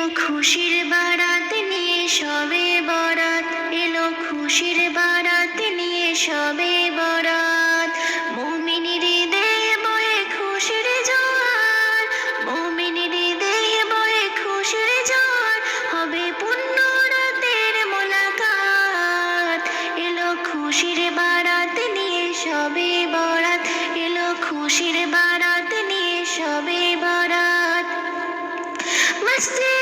এলো খুশির বারাত নিয়ে সবে বরাত। এলো খুশির বারাত নিয়ে সবে বরাত। মুমিনির দেহে বয়ে খুশির জোয়ার। মুমিনির দেহে বয়ে খুশির জোয়ার। হবে পুণ্য রাতের মোলাকাত। এলো খুশির বারাত নিয়ে সবে বরাত। এলো খুশির বারাত নিয়ে সবে বরাত। মসজিদে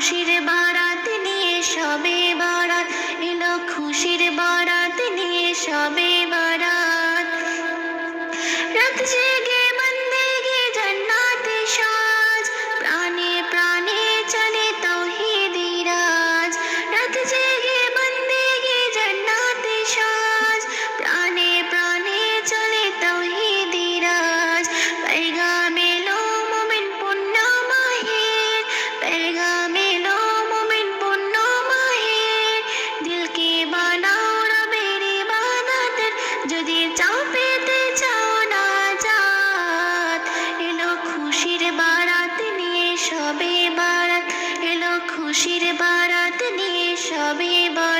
খুশির বারাত নিয়ে সবে বারাত। এলো খুশির বারাত নিয়ে সবে বারাত। রাত জেগে বন্দেগি জান্নাতে সাজ। প্রাণে প্রাণে চলে তৌহিদি রাজ। রাত জেগে বন্দেগি জান্নাতে সাজ। প্রাণে প্রাণে চলে তৌহিদি রাজ। পেগা মেলো মোমেন পুণ্য মাহির পেগা খুশির বারাত নিয়ে সবে বারাত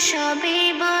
সবে বরাত